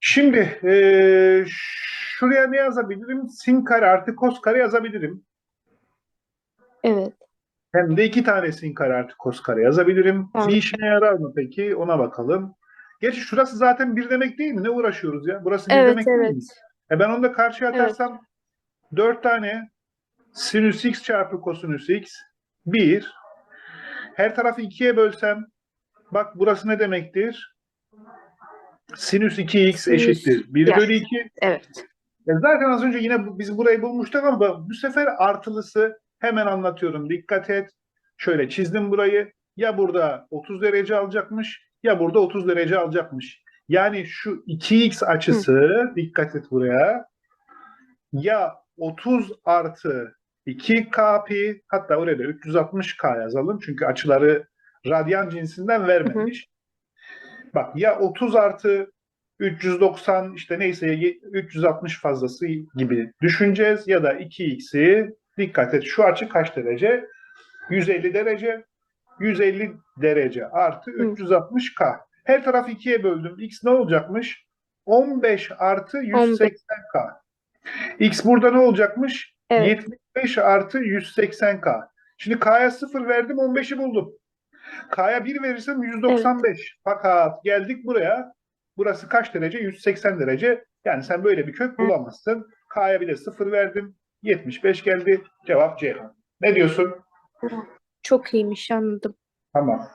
Şimdi eee, şuraya ne yazabilirim? Sin kare artı kos kare yazabilirim. Evet. Hem de iki tane sin kare artı kos kare yazabilirim. Tamam. Bir işine yarar mı peki? Ona bakalım. Gerçi şurası zaten bir demek değil mi? Ne uğraşıyoruz ya? Burası bir Evet, demek değil evet. mi? E ben onu da karşıya Evet. atarsam dört tane sinüs x çarpı kosinüs x bir. Her tarafı ikiye bölsem bak burası ne demektir? Sinüs 2x Sinüs- eşittir. 1 Ya. bölü 2. Evet. Ya zaten az önce yine biz burayı bulmuştuk ama bu- sefer artılısı hemen anlatıyorum. Dikkat et. Şöyle çizdim burayı. Ya burada 30 derece alacakmış ya burada 30 derece alacakmış. Yani şu 2x açısı dikkat et buraya. Ya 30 artı 2k pi hatta oraya da 360k yazalım. Çünkü açıları radyan cinsinden vermemiş. Bak ya 30 artı 390 işte neyse ye- 360 fazlası gibi düşüneceğiz ya da 2x'i dikkat et şu açı kaç derece? 150 derece. 150 derece artı 360k. Her tarafı ikiye böldüm. X ne olacakmış? 15 artı 180k. X burada ne olacakmış? Evet. 75 artı 180k. Şimdi K'ya 0 verdim 15'i buldum. K'ya 1 verirsem 195. Fakat geldik buraya. Burası kaç derece? 180 derece. Yani sen böyle bir kök bulamazsın. K'ya bir de 0 verdim. 75 geldi. Cevap Ceyhan. Ne diyorsun? Çok iyiymiş anladım. Tamam.